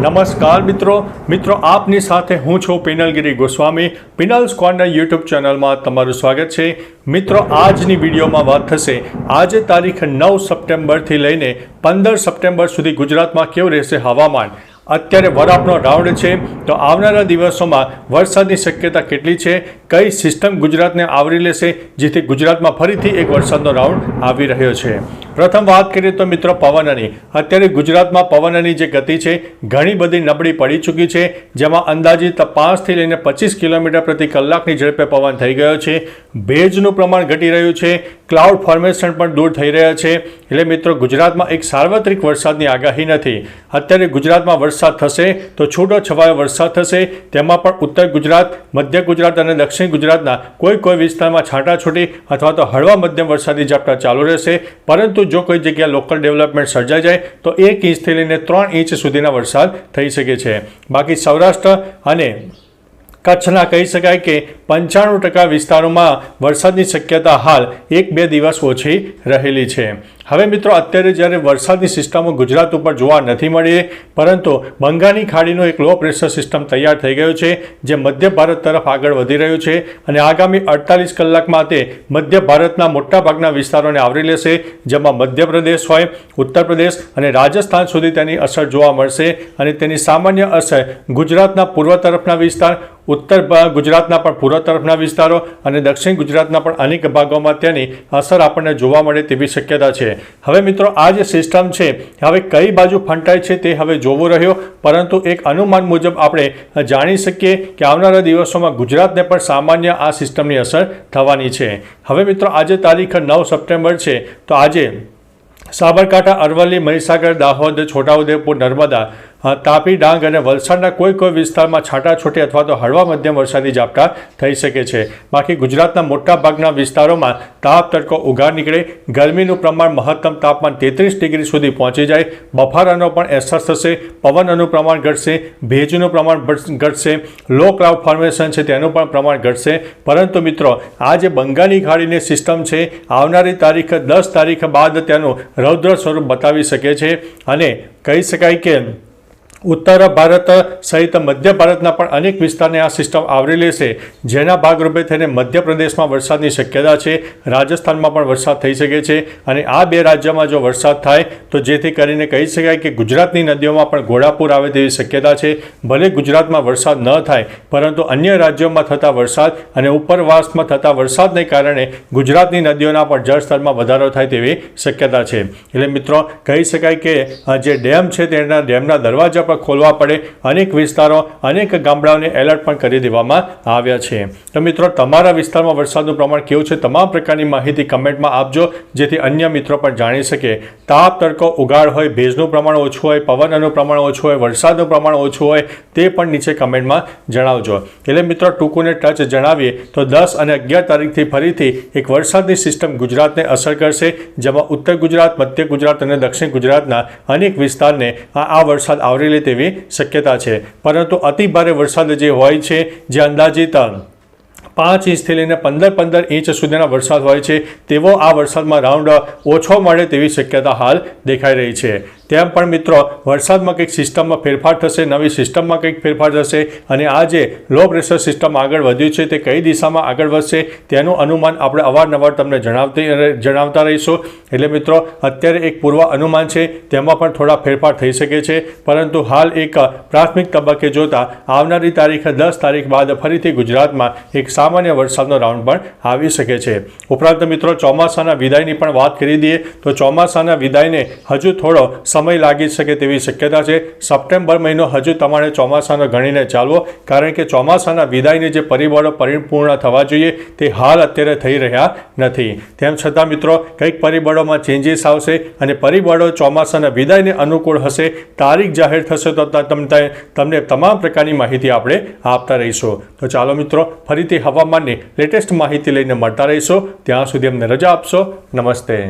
નમસ્કાર મિત્રો. મિત્રો, આપની સાથે હું છું પિનલગીરી ગોસ્વામી. પિનલ્સ કોર્નર યુટ્યુબ ચેનલમાં તમારું સ્વાગત છે. મિત્રો, આજની વિડીયોમાં વાત થશે. આજે તારીખ નવ સપ્ટેમ્બરથી લઈને પંદર સપ્ટેમ્બર સુધી ગુજરાતમાં કેવું રહેશે હવામાન? અત્યારે વરાપનો રાઉન્ડ છે. તો આવનારા દિવસોમાં વરસાદની શક્યતા કેટલી છે? કઈ સિસ્ટમ ગુજરાતને આવરી લેશે? જેથી ગુજરાતમાં ફરીથી એક વરસાદનો રાઉન્ડ આવી રહ્યો છે. પ્રથમ વાત કરીએ તો મિત્રો પવનની. અત્યારે ગુજરાતમાં પવનની જે ગતિ છે, ઘણી બધી નબળી પડી ચૂકી છે, જેમાં અંદાજિત પાંચથી લઈને પચીસ કિલોમીટર પ્રતિ કલાકની ઝડપે પવન થઈ ગયો છે. ભેજનું પ્રમાણ ઘટી રહ્યું છે, ક્લાઉડ ફોર્મેશન પણ દૂર થઈ રહ્યા છે. એટલે મિત્રો, ગુજરાતમાં એક સાર્વત્રિક વરસાદની આગાહી નથી. અત્યારે ગુજરાતમાં વરસાદ થશે તો છૂટો છવાયો વરસાદ થશે. તેમાં પણ ઉત્તર ગુજરાત, મધ્ય ગુજરાત અને દક્ષિણ ગુજરાતના કોઈ કોઈ વિસ્તારમાં છાંટાછૂટી અથવા તો હળવા મધ્યમ વરસાદી ઝાપટા ચાલુ રહેશે. પરંતુ જો કોઈ જગ્યાએ લોકલ ડેવલપમેન્ટ સર્જાઈ જાય, તો એક ઇંચથી લઈને ત્રણ ઇંચ સુધીના વરસાદ થઈ શકે છે. બાકી સૌરાષ્ટ્ર અને કચ્છના કહી શકાય કે પંચાણું ટકા વિસ્તારોમાં વરસાદની શક્યતા હાલ એક બે દિવસ ઓછી રહેલી છે. હવે મિત્રો, અત્યારે જ્યારે વરસાદની સિસ્ટમો ગુજરાત ઉપર જોવા નથી મળી, પરંતુ બંગાળની ખાડીનો એક લો પ્રેશર સિસ્ટમ તૈયાર થઈ ગયો છે, જે મધ્ય ભારત તરફ આગળ વધી રહ્યું છે અને આગામી અડતાલીસ કલાકમાં તે મધ્ય ભારતના મોટાભાગના વિસ્તારોને આવરી લેશે, જેમાં મધ્યપ્રદેશ હોય ઉત્તર પ્રદેશ અને રાજસ્થાન સુધી તેની અસર જોવા મળશે અને તેની સામાન્ય અસર ગુજરાતના પૂર્વ તરફના વિસ્તાર, ઉત્તર ગુજરાતના પણ પૂર્વ તરફના વિસ્તારો અને દક્ષિણ ગુજરાતના પણ અનેક ભાગોમાં તેની અસર આપણને જોવા મળે તેવી શક્યતા છે. હવે મિત્રો, આ જે સિસ્ટમ છે, હવે કઈ બાજુ ફંટાય છે તે હવે જોવું રહ્યો, પરંતુ એક અનુમાન મુજબ આપણે જાણી શકીએ કે આવનારા દિવસોમાં ગુજરાતને પણ સામાન્ય આ સિસ્ટમની અસર થવાની છે. હવે મિત્રો, આજે તારીખ નવ સપ્ટેમ્બર છે, તો આજે સાબરકાંઠા, અરવલ્લી, મહીસાગર, દાહોદ, છોટાઉદેપુર, નર્મદા તાપી, ડાંગ અને વલસાડના કોઈ કોઈ વિસ્તારમાં છાંટાછૂટી અથવા તો હળવા મધ્યમ વરસાદી ઝાપટા થઈ શકે છે. બાકી ગુજરાતના મોટા ભાગના વિસ્તારોમાં તાપ, તડકો ઉઘાડ નીકળે, ગરમીનું પ્રમાણ મહત્તમ તાપમાન તેત્રીસ ડિગ્રી સુધી પહોંચી જાય, બફારાનો પણ અહેસાસ થશે, પવનનું પ્રમાણ ઘટશે, ભેજનું પ્રમાણ ઘટશે લો ક્લાઉડ ફોર્મેશન છે તેનું પણ પ્રમાણ ઘટશે. પરંતુ મિત્રો, આ જે બંગાળની ખાડીની સિસ્ટમ છે, આવનારી તારીખ દસ તારીખ બાદ તેનું રૌદ્ર સ્વરૂપ બતાવી શકે છે. અને કહી શકાય કે ઉત્તર ભારત સહિત મધ્ય ભારતના પણ અનેક વિસ્તારને આ સિસ્ટમ આવરી લેશે જેના ભાગરૂપે થઈને મધ્યપ્રદેશમાં વરસાદની શક્યતા છે. રાજસ્થાનમાં પણ વરસાદ થઈ શકે છે અને આ બે રાજ્યમાં જો વરસાદ થાય, તો જેથી કરીને કહી શકાય કે ગુજરાતની નદીઓમાં પણ ઘોડાપૂર આવે તેવી શક્યતા છે. ભલે ગુજરાતમાં વરસાદ ન થાય, પરંતુ અન્ય રાજ્યોમાં થતા વરસાદ અને ઉપરવાસમાં થતા વરસાદને કારણે ગુજરાતની નદીઓના પણ જળસ્તરમાં વધારો થાય તેવી શક્યતા છે. એટલે મિત્રો, કહી શકાય કે જે ડેમ છે તેના ડેમના દરવાજા પર ખોલવા પડે. અનેક વિસ્તારો, અનેક ગામડાઓને એલર્ટ પણ કરી દેવામાં આવ્યા છે. તો મિત્રો, તમારા વિસ્તારમાં વરસાદનું પ્રમાણ કેવું છે? તમામ પ્રકારની માહિતી કમેન્ટમાં આપજો, જેથી અન્ય મિત્રો પણ જાણી શકે. તાપ, તડકો, ઉગાડ હોય, ભેજનું પ્રમાણ ઓછું હોય, પવનનું પ્રમાણ ઓછું હોય, વરસાદનું પ્રમાણ ઓછું હોય, તે પણ નીચે કમેન્ટમાં જણાવજો. એટલે મિત્રો, ટૂંકુને ટચ જણાવીએ, તો દસ અને અગિયાર તારીખથી ફરીથી એક વરસાદની સિસ્ટમ ગુજરાતને અસર કરશે, જેમાં ઉત્તર ગુજરાત, મધ્ય ગુજરાત અને દક્ષિણ ગુજરાતના અનેક વિસ્તારને આ વરસાદ આવરી લે તેવી શક્યતા છે. પરંતુ અતિ ભારે વરસાદ જે હોય છે, જે અંદાજિત પાંચ ઇંચથી લઈને પંદર પંદર ઇંચ સુધીના વરસાદ હોય છે, તેવો આ વરસાદમાં રાઉન્ડ ઓછો મળે તેવી શક્યતા હાલ દેખાઈ રહી છે. તેમ પણ મિત્રો, વરસાદમાં કંઈક સિસ્ટમમાં ફેરફાર થશે, નવી સિસ્ટમમાં કંઈક ફેરફાર થશે અને આ જે લો પ્રેશર સિસ્ટમ આગળ વધ્યું છે તે કઈ દિશામાં આગળ વધશે તેનું અનુમાન આપણે અવારનવાર તમને જણાવતી જણાવતા રહીશું. એટલે મિત્રો, અત્યારે એક પૂર્વ અનુમાન છે, તેમાં પણ થોડા ફેરફાર થઈ શકે છે. પરંતુ હાલ એક પ્રાથમિક તબક્કે જોતા, આવનારી તારીખ દસ તારીખ બાદ ફરીથી ગુજરાતમાં એક સામાન્ય વરસાદનો રાઉન્ડ પણ આવી શકે છે. ઉપરાંત મિત્રો, ચોમાસાના વિદાયની પણ વાત કરી દઈએ, તો ચોમાસાના વિદાયને હજુ થોડો સમય લાગી શકે તેવી શક્યતા છે. સપ્ટેમ્બર મહિનો હજુ તમારે ચોમાસાનો ગણીને ચાલવો, કારણ કે ચોમાસાના વિદાયની જે પરિબળો પરિપૂર્ણ થવા જોઈએ, તે હાલ અત્યારે થઈ રહ્યા નથી. તેમ છતાં મિત્રો, કંઈક પરિબળોમાં ચેન્જીસ આવશે અને પરિબળો ચોમાસાના વિદાયને અનુકૂળ હશે. તારીખ જાહેર થશે તો તમને તમને તમામ પ્રકારની માહિતી આપણે આપતા રહીશું. તો ચાલો મિત્રો, ફરીથી હવામાનની લેટેસ્ટ માહિતી લઈને મળતા રહીશું. ત્યાં સુધી અમને રજા આપશો. નમસ્તે.